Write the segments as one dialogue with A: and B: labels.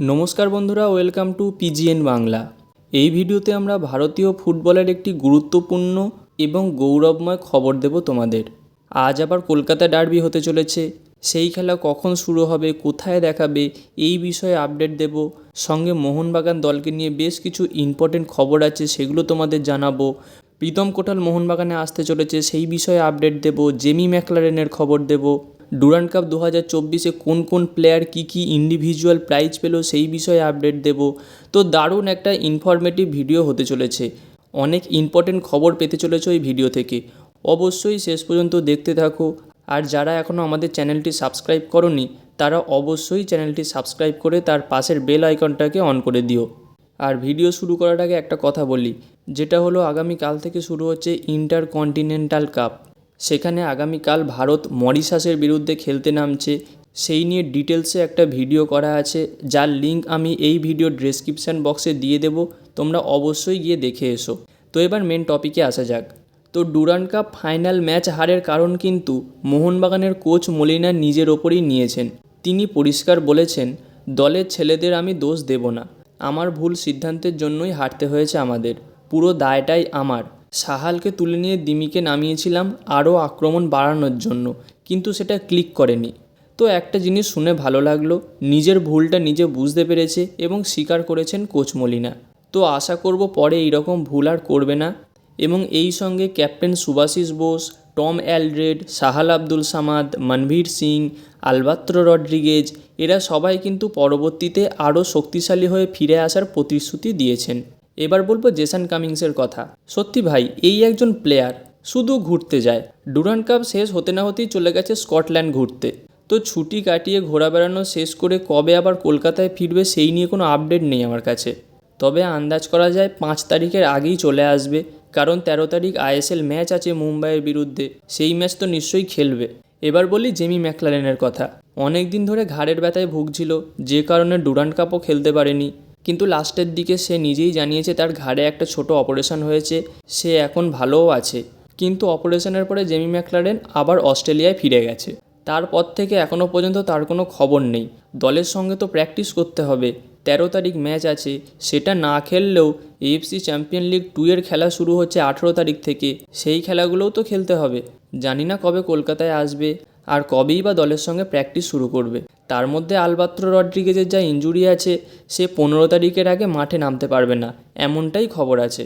A: নমস্কার বন্ধুরা, welcome to পিজিএন Bangla. এই ভিডিওতে আমরা ভারতীয় ফুটবলের একটি গুরুত্বপূর্ণ এবং গৌরবময় খবর দেব তোমাদের। আজ আবার কলকাতা ডার্বি হতে চলেছে। সেই খেলা কখন শুরু হবে, কোথায় দেখাবে, এই বিষয়ে আপডেট দেব। সঙ্গে মোহনবাগান দলকে নিয়ে বেশ কিছু ইম্পর্টেন্ট খবর আছে, সেগুলো তোমাদের জানাব। প্রীতম কোটাল মোহনবাগানে আসতে চলেছে, সেই বিষয়ে আপডেট দেব। জেমি ম্যাকলারেনের খবর দেব। ডুরান্ড কাপ দু হাজার চব্বিশে কোন কোন প্লেয়ার কী কী ইন্ডিভিজুয়াল প্রাইজ পেল সেই বিষয়ে আপডেট দেব। তো দারুণ একটা ইনফরমেটিভ ভিডিও হতে চলেছে। অনেক ইম্পর্টেন্ট খবর পেতে চলেছে ওই ভিডিও থেকে। অবশ্যই শেষ পর্যন্ত দেখতে থাকো। আর যারা এখনও আমাদের চ্যানেলটি সাবস্ক্রাইব করনি, তারা অবশ্যই চ্যানেলটি সাবস্ক্রাইব করে তার পাশের বেল আইকনটাকে অন করে দিও। আর ভিডিও শুরু করার আগে একটা কথা বলি, যেটা হলো আগামীকাল থেকে শুরু হচ্ছে ইন্টার কন্টিনেন্টাল কাপ সেখানে আগামীকাল ভারত মরিশাসের বিরুদ্ধে খেলতে নামছে। সেই নিয়ে ডিটেলসে একটা ভিডিও করা আছে, যার লিঙ্ক আমি এই ভিডিও ডেসক্রিপশান বক্সে দিয়ে দেব, তোমরা অবশ্যই গিয়ে দেখে এসো। তো এবার মেন টপিকে আসা যাক। তো ডুরান কাপ ফাইনাল ম্যাচ হারের কারণ কিন্তু মোহনবাগানের কোচ মলিনা নিজের ওপরই নিয়েছেন। তিনি পরিষ্কার বলেছেন, দলের ছেলেদের আমি দোষ দেব না। আমার ভুল সিদ্ধান্তের জন্যই হারতে হয়েছে আমাদের। পুরো দায়টাই আমার। সাহালকে তুলে নিয়ে দিমিকে নামিয়েছিলাম আরও আক্রমণ বাড়ানোর জন্য, কিন্তু সেটা ক্লিক করেনি। তো একটা জিনিস শুনে ভালো লাগল, নিজের ভুলটা নিজে বুঝতে পেরেছে এবং স্বীকার করেছেন কোচ মলিনা। তো আশা করব পরে এইরকম ভুল আর করবে না। এবং এই সঙ্গে captain Subhasish Bose, Tom Aldred, Sahal Abdul Samad, Manvir Singh, Alberto Rodriguez, এরা সবাই কিন্তু পরবর্তীতে আরও শক্তিশালী হয়ে ফিরে আসার প্রতিশ্রুতি দিয়েছেন। এবার বলব জেসান কামিংসের কথা। সত্যি ভাই, এই একজন প্লেয়ার শুধু ঘুরতে যায়। ডুরান্ড কাপ শেষ হতে না হতেই চলে গেছে স্কটল্যান্ড ঘুরতে। তো ছুটি কাটিয়ে ঘোরা বেড়ানো শেষ করে কবে আবার কলকাতায় ফিরবে সেই নিয়ে কোনো আপডেট নেই আমার কাছে। তবে আন্দাজ করা যায় পাঁচ তারিখের আগেই চলে আসবে, কারণ তেরো তারিখ আইএসএল ম্যাচ আছে মুম্বাইয়ের বিরুদ্ধে। সেই ম্যাচ তো নিশ্চয়ই খেলবে। এবার বলি জেমি ম্যাকলারেনের কথা। অনেক দিন ধরে ঘাড়ের ব্যথায় ভুগছিল, যে কারণে ডুরান্ড কাপও খেলতে পারেনি। কিন্তু লাস্টের দিকে সে নিজেই জানিয়েছে তার ঘাড়ে একটা ছোট অপারেশন হয়েছে, সে এখন ভালোও আছে। কিন্তু অপারেশনের পরে জেমি ম্যাকলারেন আবার অস্ট্রেলিয়ায় ফিরে গেছে। তারপর থেকে এখনও পর্যন্ত তার কোনো খবর নেই। দলের সঙ্গে তো প্র্যাকটিস করতে হবে। তেরো তারিখ ম্যাচ আছে, সেটা না খেললেও এএফসি চ্যাম্পিয়ন লিগ টু এর খেলা শুরু হচ্ছে আঠেরো তারিখ থেকে। সেই খেলাগুলোও তো খেলতে হবে। জানি না কবে কলকাতায় আসবে, আর কবেই বা দলের সঙ্গে প্র্যাকটিস শুরু করবে। তার মধ্যে আলবাত্র রড্রিগেজের যা ইঞ্জুরি আছে, সে পনেরো তারিখের আগে মাঠে নামতে পারবে না, এমনটাই খবর আছে।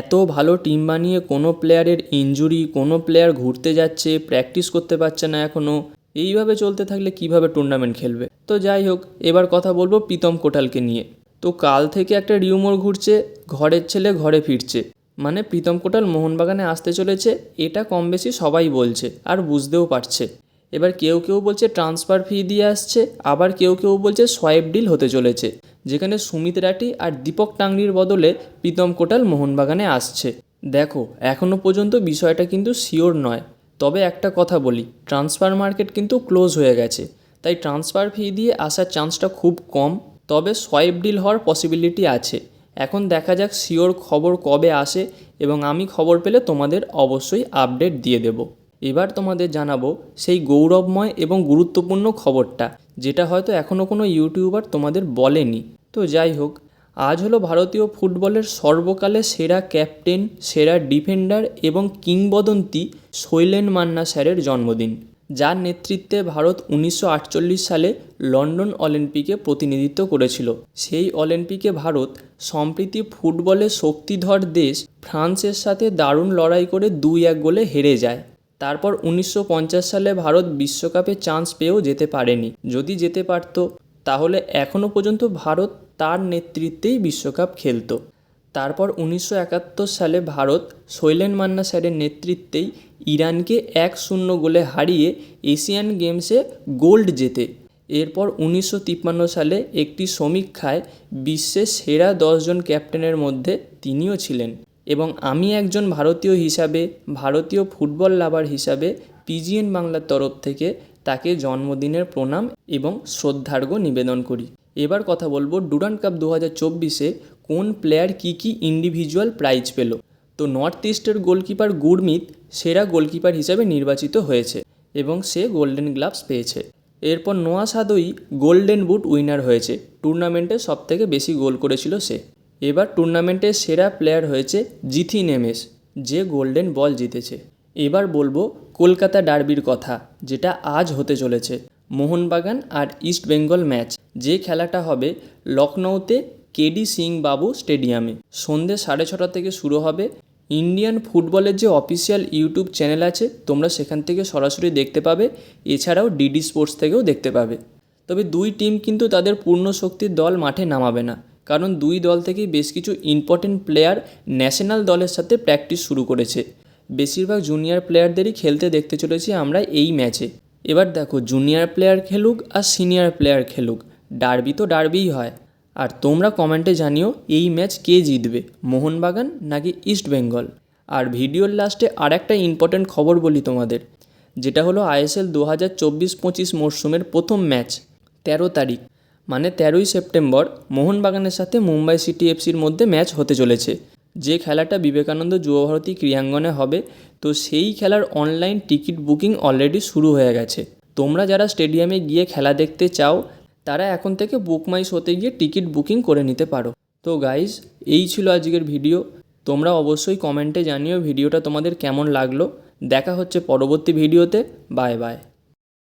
A: এত ভালো টিম বানিয়ে কোনো প্লেয়ারের ইঞ্জুরি কোনো প্লেয়ার ঘুরতে যাচ্ছে, প্র্যাকটিস করতে পারছে না এখনও এইভাবে চলতে থাকলে কীভাবে টুর্নামেন্ট খেলবে? তো যাই হোক, এবার কথা বলব প্রীতম কোটালকে নিয়ে। তো কাল থেকে একটা রিউমোর ঘুরছে, ঘরের ছেলে ঘরে ফিরছে। মানে প্রীতম কোটাল মোহনবাগানে আসতে চলেছে, এটা কম বেশি সবাই বলছে, আর বুঝতেও পারছে। এবার কেউ কেউ বলছে ট্রান্সফার ফি দিয়ে আসছে, আবার কেউ কেউ বলছে সোয়াইপ ডিল হতে চলেছে, যেখানে সুমিত রাটি আর দীপক টাংরির বদলে প্রীতম কোটাল মোহনবাগানে আসছে। দেখো এখনও পর্যন্ত বিষয়টা কিন্তু শিওর নয়। তবে একটা কথা বলি ট্রান্সফার মার্কেট কিন্তু ক্লোজ হয়ে গেছে, তাই ট্রান্সফার ফি দিয়ে আসার চান্সটা খুব কম। তবে সোয়াইপ ডিল হওয়ার পসিবিলিটি আছে। এখন দেখা যাক শিওর খবর কবে আসে, এবং আমি খবর পেলে তোমাদের অবশ্যই আপডেট দিয়ে দেব। এবার তোমাদের জানাব সেই গৌরবময় এবং গুরুত্বপূর্ণ খবরটা, যেটা হয়তো এখনও কোনো ইউটিউবার তোমাদের বলেনি। তো যাই হোক, আজ হলো ভারতীয় ফুটবলের সর্বকালে সেরা ক্যাপ্টেন, সেরা ডিফেন্ডার এবং কিংবদন্তি শৈলেন মান্না স্যারের জন্মদিন, যার নেতৃত্বে ভারত উনিশশো আটচল্লিশ সালে লন্ডন অলিম্পিকে প্রতিনিধিত্ব করেছিল। সেই অলিম্পিকে ভারত, সম্প্রীতি ফুটবলে শক্তিধর দেশ, ফ্রান্সের সাথে দারুণ লড়াই করে দুই এক গোলে হেরে যায়। তারপর উনিশশো পঞ্চাশ সালে ভারত বিশ্বকাপে চান্স পেয়েও যেতে পারেনি। যদি যেতে পারতো, তাহলে এখনও পর্যন্ত ভারত তার নেতৃত্বেই বিশ্বকাপ খেলতো। তারপর উনিশশো একাত্তর সালে ভারত শৈলেন মান্না স্যারের নেতৃত্বেই ইরানকে এক শূন্য গোলে হারিয়ে এশিয়ান গেমসে গোল্ড জেতে। এরপর উনিশশো তিপ্পান্ন সালে একটি সমীক্ষায় বিশ্বের সেরা দশজন ক্যাপ্টেনের মধ্যে তিনিও ছিলেন। এবং আমি একজন ভারতীয় হিসাবে, ভারতীয় ফুটবল লাভার হিসাবে পিজিএন বাংলার তরফ থেকে তাকে জন্মদিনের প্রণাম এবং শ্রদ্ধার্ঘ্য নিবেদন করি। এবার কথা বলব ডুরান্ড কাপ দু হাজার চব্বিশে কোন প্লেয়ার কী কী ইন্ডিভিজুয়াল প্রাইজ পেল। তো নর্থ ইস্টের গোলকিপার গুরমিত সেরা গোলকিপার হিসাবে নির্বাচিত হয়েছে এবং সে গোল্ডেন গ্লাভস পেয়েছে। এরপর নোয়া সাদই গোল্ডেন বুট উইনার হয়েছে। টুর্নামেন্টে সবথেকে বেশি গোল করেছিল সে। এবার টুর্নামেন্টের সেরা প্লেয়ার হয়েছে জিথি নেমেস, যে গোল্ডেন বল জিতেছে। এবার বলব কলকাতা ডার্বির কথা, যেটা আজ হতে চলেছে। মোহনবাগান আর ইস্ট বেঙ্গল ম্যাচ যে খেলাটা হবে লখনৌতে কেডি সিং বাবু স্টেডিয়ামে সন্ধ্যে সাড়ে ছটা থেকে শুরু হবে ইন্ডিয়ান ফুটবলের যে অফিসিয়াল ইউটিউব চ্যানেল আছে, তোমরা সেখান থেকে সরাসরি দেখতে পাবে, এছাড়াও ডিডি স্পোর্টস থেকেও দেখতে পাবে। তবে দুই টিম কিন্তু তাদের পূর্ণ শক্তির দল মাঠে নামাবে না। কারণ দুই দল থেকেই বেশ কিছু ইম্পর্টেন্ট প্লেয়ার ন্যাশনাল দলের সাথে প্র্যাকটিস শুরু করেছে। বেশিরভাগ জুনিয়র প্লেয়ারদেরই খেলতে দেখতে চলেছি আমরা এই ম্যাচে এবার দেখো জুনিয়র প্লেয়ার খেলুক আর সিনিয়র প্লেয়ার খেলুক ডার্বি তো ডার্বিই হয়। আর তোমরা কমেন্টে জানিও এই ম্যাচ কে জিতবে, মোহনবাগান নাকি ইস্ট বেঙ্গল আর ভিডিওর লাস্টে আর একটা ইম্পর্ট্যান্ট খবর বলি তোমাদের, যেটা হলো আইএসএল দু হাজার চব্বিশ পঁচিশ মরশুমের প্রথম ম্যাচ তেরো তারিখ। মানে তেরোই সেপ্টেম্বর মোহনবাগানের সাথে মুম্বাই সিটি এফসির মধ্যে ম্যাচ হতে চলেছে। যে খেলাটা বিবেকানন্দ যুবভারতী ক্রীড়াঙ্গনে হবে, তো সেই খেলার অনলাইন টিকিট বুকিং অলরেডি শুরু হয়ে গেছে। তোমরা যারা স্টেডিয়ামে গিয়ে খেলা দেখতে চাও, তারা এখন থেকে বুক মাই শোতে গিয়ে টিকিট বুকিং করে নিতে পারো। তো গাইজ এই ছিল আজকের ভিডিও। তোমরা অবশ্যই কমেন্টে জানিও ভিডিওটা তোমাদের কেমন লাগল। দেখা হচ্ছে পরবর্তী ভিডিওতে। Bye bye.